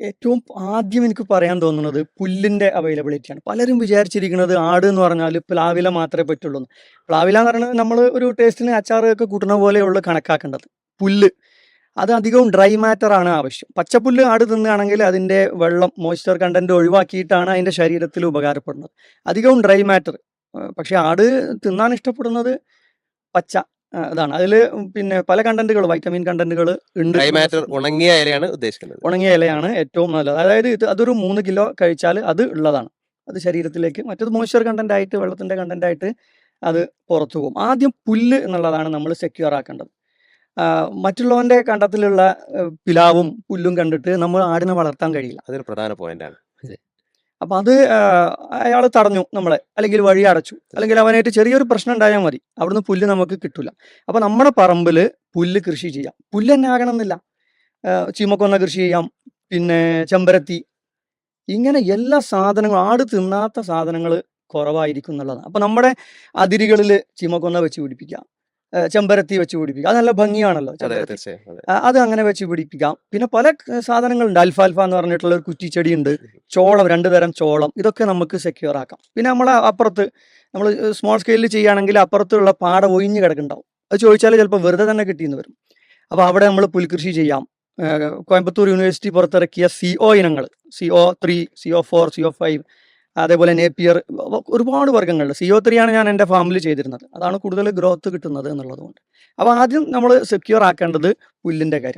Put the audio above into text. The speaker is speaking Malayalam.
ഏറ്റവും ആദ്യം എനിക്ക് പറയാൻ തോന്നുന്നത് പുല്ലിന്റെ അവൈലബിലിറ്റിയാണ് പലരും വിചാരിച്ചിരിക്കുന്നത് ആട് എന്ന് പറഞ്ഞാൽ പ്ലാവില മാത്രമേ പറ്റുള്ളൂ. പ്ലാവില എന്ന് പറയുന്നത് നമ്മൾ ഒരു ടേസ്റ്റിന് അച്ചാറൊക്കെ കൂട്ടുന്ന പോലെയുള്ള കണക്കാക്കേണ്ടത്. പുല്ല്. അത് അധികവും ഡ്രൈ മാറ്റർ ആണ് ആവശ്യം. പച്ചപ്പുല്ല് ആട് തിന്നുകയാണെങ്കിൽ അതിന്റെ വെള്ളം മോയ്സ്ചർ കണ്ടന്റ് ഒഴിവാക്കിയിട്ടാണ് അതിന്റെ ശരീരത്തിൽ ഉപകാരപ്പെടുന്നത്. അധികവും ഡ്രൈ മാറ്റർ പക്ഷേ ആട് തിന്നാൻ ഇഷ്ടപ്പെടുന്നത് പച്ച. ആ, അതിൽ അതിൽ പിന്നെ പല കണ്ടന്റുകൾ വൈറ്റമിൻ കണ്ടന്റുകൾ ഉണ്ട്. മാറ്റർ ഉണങ്ങിയ ഇലയാണ് ഉദ്ദേശിക്കുന്നത്. ഉണങ്ങിയ ഇലയാണ് ഏറ്റവും നല്ലത്. അതായത് ഇത് അതൊരു മൂന്ന് കിലോ കഴിച്ചാൽ അത് ഉള്ളതാണ്. അത് ശരീരത്തിലേക്ക് മറ്റത് മോയ്സ്ചർ കണ്ടന്റ് ആയിട്ട് വെള്ളത്തിന്റെ കണ്ടന്റ് ആയിട്ട് അത് പുറത്തു പോകും. ആദ്യം പുല്ല് എന്നുള്ളതാണ് നമ്മൾ സെക്യൂർ ആക്കേണ്ടത്. മറ്റുള്ളവന്റെ കണ്ടത്തിലുള്ള പിലാവും പുല്ലും കണ്ടിട്ട് നമ്മൾ ആടിനെ വളർത്താൻ കഴിയില്ല. അതൊരു പ്രധാന പോയിന്റാണ് അപ്പൊ അത് അയാൾ തടഞ്ഞു നമ്മളെ. അല്ലെങ്കിൽ വഴി അടച്ചു. അല്ലെങ്കിൽ അവനായിട്ട് ചെറിയൊരു പ്രശ്നം ഉണ്ടായാൽ മതി. അവിടുന്ന് പുല്ല് നമുക്ക് കിട്ടില്ല അപ്പൊ നമ്മുടെ പറമ്പിൽ പുല്ല് കൃഷി ചെയ്യാം. പുല്ല് തന്നെ ആകണമെന്നില്ല. ചീമക്കൊന്ന കൃഷി ചെയ്യാം. പിന്നെ ചെമ്പരത്തി. ഇങ്ങനെ എല്ലാ സാധനങ്ങളും ആട് തിന്നാത്ത സാധനങ്ങൾ കുറവായിരിക്കും എന്നുള്ളതാണ്. അപ്പൊ നമ്മുടെ അതിരുകളിൽ ചീമക്കൊന്ന വെച്ച് പിടിപ്പിക്കാം. ചെമ്പരത്തി വെച്ച് പിടിപ്പിക്കാം അത് നല്ല ഭംഗിയാണല്ലോ അതെ അങ്ങനെ വെച്ച് പിടിപ്പിക്കാം. പിന്നെ പല സാധനങ്ങളുണ്ട്. അൽഫാൽഫ എന്ന് പറഞ്ഞിട്ടുള്ള ഒരു കുറ്റിച്ചെടി ഉണ്ട് ചോളം രണ്ടു തരം ചോളം. ഇതൊക്കെ നമുക്ക് സെക്യൂർ ആക്കാം. പിന്നെ നമ്മളെ അപ്പുറത്ത് നമ്മൾ സ്മോൾ സ്കെയിലിൽ ചെയ്യുകയാണെങ്കിൽ അപ്പുറത്തുള്ള പാട ഒഴിഞ്ഞു കിടക്കുന്നുണ്ടാവും. അത് ചോദിച്ചാൽ ചിലപ്പോൾ വെറുതെ തന്നെ കിട്ടിയെന്ന് വരും. അപ്പോൾ അവിടെ നമ്മൾ പുൽകൃഷി ചെയ്യാം. കോയമ്പത്തൂർ യൂണിവേഴ്സിറ്റി പുറത്തിറക്കിയ സി ഒ ഇനങ്ങൾ C O three C O four C O five അതേപോലെ നേപ്പിയർ ഒരുപാട് വർഗങ്ങളുണ്ട്. സിഒ ത്രീയാണ് ത്രീ ആണ് ഞാൻ എന്റെ ഫാമിൽ ചെയ്തിരുന്നത്. അതാണ് കൂടുതൽ ഗ്രോത്ത് കിട്ടുന്നത് എന്നുള്ളതുകൊണ്ട്. അപ്പോൾ ആദ്യം നമ്മൾ സെക്യൂർ ആക്കേണ്ടത് പുല്ലിന്റെ കാര്യം.